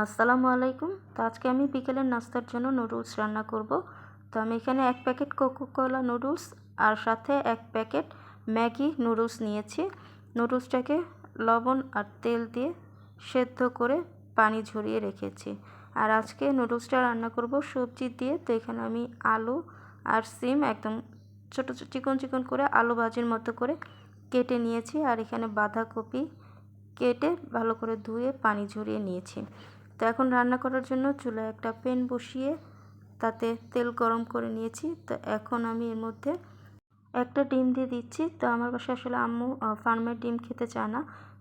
আসসালামু আলাইকুম। তো আজকে আমি বিকেলের নাস্তার জন্য নুডলস রান্না করব। তো আমি এখানে এক প্যাকেট কোকোকোলা নুডলস আর সাথে এক প্যাকেট ম্যাগি নুডলস নিয়েছি। নুডলসটাকে লবণ আর তেল দিয়ে সেদ্ধ করে পানি ঝরিয়ে রেখেছি। আর আজকে নুডলসটা রান্না করব সবজি দিয়ে। তো এখানে আমি আলু আর সিম একদম ছোটো চিকন চিকন করে আলু ভাজির মতো করে কেটে নিয়েছি। আর এখানে বাঁধাকপি কেটে ভালো করে ধুয়ে পানি ঝরিয়ে নিয়েছি। তো এখন রান্না করার জন্য চুলায় একটা প্যান বসিয়ে তাতে তেল গরম করে নিয়েছি। তো এখন আমি এর মধ্যে একটা ডিম দিয়ে দিচ্ছি। তো আমার বাসায় আসলে আম্মু ফার্মের ডিম খেতে চায় না।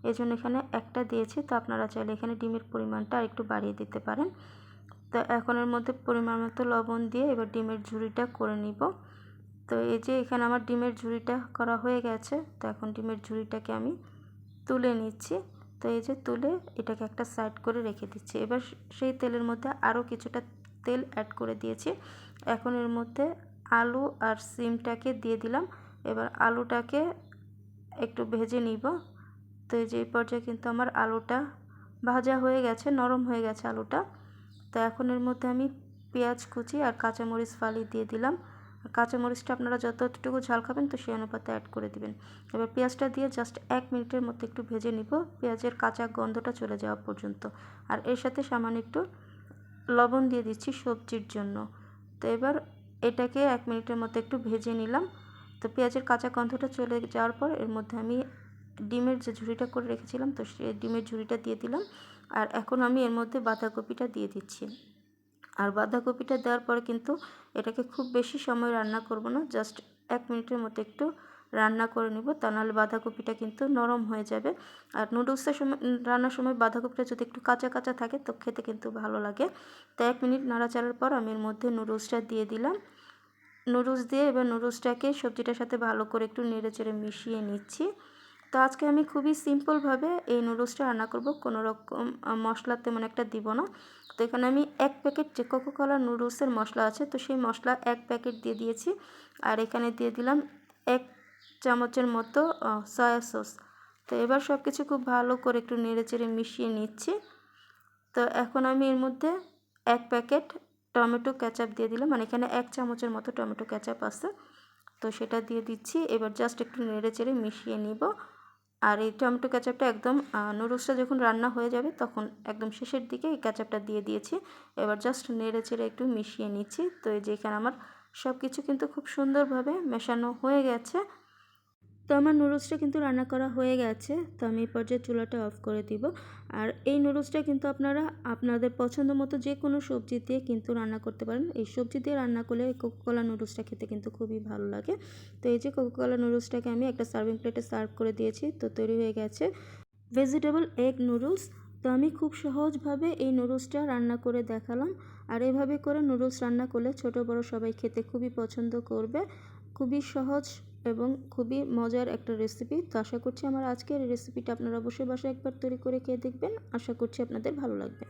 এই জন্য এখানে একটা দিয়েছি। তো আপনারা চাইলে এখানে ডিমের পরিমাণটা একটু বাড়িয়ে দিতে পারেন। তো এখন এর মধ্যে পরিমাণ মতো লবণ দিয়ে এবার ডিমের ঝুড়িটা করে নিব। তো এই যে এখানে আমার ডিমের ঝুড়িটা করা হয়ে গেছে। তো এখন ডিমের ঝুড়িটাকে আমি তুলে নিচ্ছি। তো এই যে তুলে এটাকে একটা সাইড করে রেখে দিচ্ছি। এবার সেই তেলের মধ্যে আরও কিছুটা তেল অ্যাড করে দিয়েছি। এখন এর মধ্যে আলু আর সিমটাকে দিয়ে দিলাম। এবার আলুটাকে একটু ভেজে নিব। তো এই যে এই পর্যায়ে কিন্তু আমার আলুটা ভাজা হয়ে গেছে, নরম হয়ে গেছে আলুটা। তো এখন এর মধ্যে আমি পেঁয়াজ কুচি আর কাঁচামরিচ ফালি দিয়ে দিলাম। কাঁচামরিচটা আপনারা যতটুকু ঝাল খাবেন তো সেই অনুপাতে অ্যাড করে দিবেন। এবার পেঁয়াজটা দিয়ে জাস্ট এক মিনিটের মধ্যে একটু ভেজে নিব। পেঁয়াজের কাঁচা গন্ধটা চলে যাওয়া পর্যন্ত। আর এর সাথে সামান্য একটু লবণ দিয়ে দিচ্ছি সবজির জন্য। তো এবার এটাকে এক মিনিটের মধ্যে একটু ভেজে নিলাম। তো পেঁয়াজের কাঁচা গন্ধটা চলে যাওয়ার পর এর মধ্যে আমি ডিমের যে ঝুড়িটা করে রেখেছিলাম, তো সে ডিমের ঝুড়িটা দিয়ে দিলাম। আর এখন আমি এর মধ্যে বাঁধাকপিটা দিয়ে দিচ্ছি। আর বাঁধাকপিটা দেওয়ার পরে কিন্তু এটাকে খুব বেশি সময় রান্না করব না জাস্ট এক মিনিটের মতো একটু রান্না করে নিব, তা নাহলে বাঁধাকপিটা কিন্তু নরম হয়ে যাবে। আর নুডলসের সময়, রান্নার সময় বাঁধাকপিটা যদি একটু কাঁচা কাঁচা থাকে তো খেতে কিন্তু ভালো লাগে। তো এক মিনিট নাড়াচাড়ার পর আমি এর মধ্যে নুডলসটা দিয়ে দিলাম। নুডলস দিয়ে এবার নুডলসটাকে সবজিটার সাথে ভালো করে একটু নেড়ে চেড়ে মিশিয়ে নিচ্ছি। তো আজকে আমি খুবই সিম্পলভাবে এই নুডলসটা রান্না করব, কোনো রকম মশলা তেমন একটা দিব না। তো এখানে আমি এক প্যাকেট যে কোকোকলা নুডলসের মশলা আছে, তো সেই মশলা এক প্যাকেট দিয়ে দিয়েছি। আর এখানে দিয়ে দিলাম এক চামচের মতো সয়া সস তো এবার সব কিছু খুব ভালো করে একটু নেড়ে চেড়ে মিশিয়ে নিচ্ছি। তো এখন আমি এর মধ্যে এক প্যাকেট টমেটো ক্যাচাপ দিয়ে দিলাম। মানে এখানে এক চামচের মতো টমেটো ক্যাচাপ আছে। তো সেটা দিয়ে দিচ্ছি। এবার জাস্ট একটু নেড়ে চেড়ে মিশিয়ে নিব। আর এই টমেটো ক্যাচাপটা একদম নুডলসটা যখন রান্না হয়ে যাবে তখন একদম শেষের দিকে এই ক্যাচাপটা দিয়ে দিয়েছি। এবার জাস্ট নেড়ে চেড়ে একটু মিশিয়ে নিচ্ছি। তো এই যে এখানে আমার সব কিছু কিন্তু খুব সুন্দরভাবে মেশানো হয়ে গেছে। তো আমার নুডলসটা কিন্তু রান্না করা হয়ে গেছে, তো আমি এই পর্যায়ে চুলাটা অফ করে দিব। আর এই নুডলসটা কিন্তু আপনারা আপনাদের পছন্দ মতো যে কোনো সবজি দিয়ে কিন্তু রান্না করতে পারেন। এই সবজি দিয়ে রান্না করলে কোকোকলা নুডলসটা খেতে কিন্তু খুবই ভালো লাগে। তো এই যে কোকোকলা নুডলসটাকে আমি একটা সার্ভিং প্লেটে সার্ভ করে দিয়েছি, তো তৈরি হয়ে গেছে ভেজিটেবল এগ নুডলস তো আমি খুব সহজভাবে এই নুডলসটা রান্না করে দেখালাম। আর এভাবে করে নুডলস রান্না করলে ছোট বড় সবাই খেতে খুবই পছন্দ করবে। খুবই সহজ এবং খুবই মজার একটা রেসিপি তো আশা করছি আমার আজকের রেসিপিটা আপনারা অবশ্যই বাসায় একবার তৈরি করে খেয়ে দেখবেন। আশা করছি আপনাদের ভালো লাগবে।